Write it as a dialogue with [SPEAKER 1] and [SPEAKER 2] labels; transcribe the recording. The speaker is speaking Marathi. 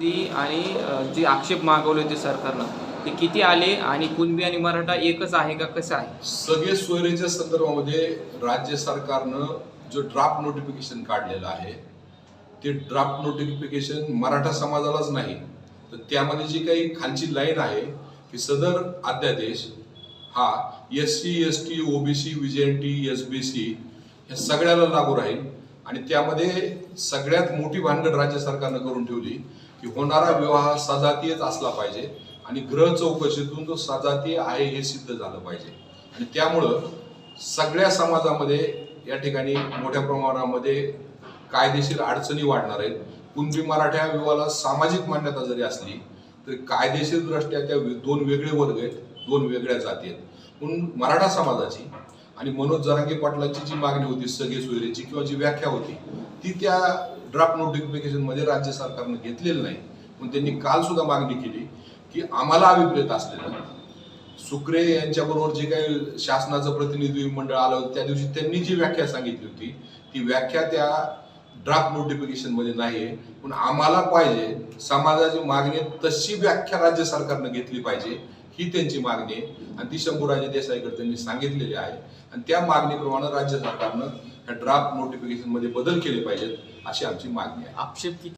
[SPEAKER 1] जे आक्षेप मागवले होते सरकारनं ते किती आले आणि कुणबी आणि मराठा एकच आहे का कसं आहे?
[SPEAKER 2] सगळे सोयरेच्या संदर्भामध्ये राज्य सरकारनं जो ड्राफ्ट नोटिफिकेशन काढलेलं आहे ते ड्राफ्ट नोटिफिकेशन मराठा समाजालाच नाही. तर त्यामध्ये जी काही खालची लाईन आहे की सदर अध्यादेश हा S C S T OBC T S B C ह्या सगळ्याला लागू राहील. आणि त्यामध्ये सगळ्यात मोठी भानगड राज्य सरकारनं करून ठेवली. की होणारा विवाह सजातीयच असला पाहिजे आणि ग्रह चौकशीतून तो सजातीय आहे हे सिद्ध झालं पाहिजे. आणि त्यामुळं सगळ्या समाजामध्ये या ठिकाणी मोठ्या प्रमाणामध्ये कायदेशीर अडचणी वाढणार आहेत. कुणबी मराठा विवाहाला सामाजिक मान्यता जरी असली तरी कायदेशीर दृष्ट्या त्या दोन वेगळे वर्ग आहेत दोन वेगळ्या जाती आहेत. म्हणून मराठा समाजाची आणि मनोज जरांगे पाटलांची जी मागणी होती सगळे सोयरेची किंवा जी व्याख्या होती ती त्या ड्राफ्ट नोटिफिकेशनमध्ये राज्य सरकारनं घेतलेलं नाही. पण त्यांनी काल सुद्धा मागणी केली की आम्हाला अभिप्रेत असलेलं सुक्रे यांच्याबरोबर जे काही शासनाचं प्रतिनिधी मंडळ आलं होतं त्या दिवशी त्यांनी जी व्याख्या सांगितली होती ती व्याख्या त्या ड्राफ्ट नोटिफिकेशनमध्ये नाहीये. पण आम्हाला पाहिजे समाजाची मागणी तशी व्याख्या राज्य सरकारनं घेतली पाहिजे ही त्यांची मागणी आहे. आणि ती शंभूराजे देसाईकडे त्यांनी सांगितलेली आहे. आणि त्या मागणीप्रमाणे राज्य सरकारनं ड्राफ्ट नोटिफिकेशनमध्ये बदल केले पाहिजेत अशी आमची मागणी आहे.
[SPEAKER 1] आक्षेप किती?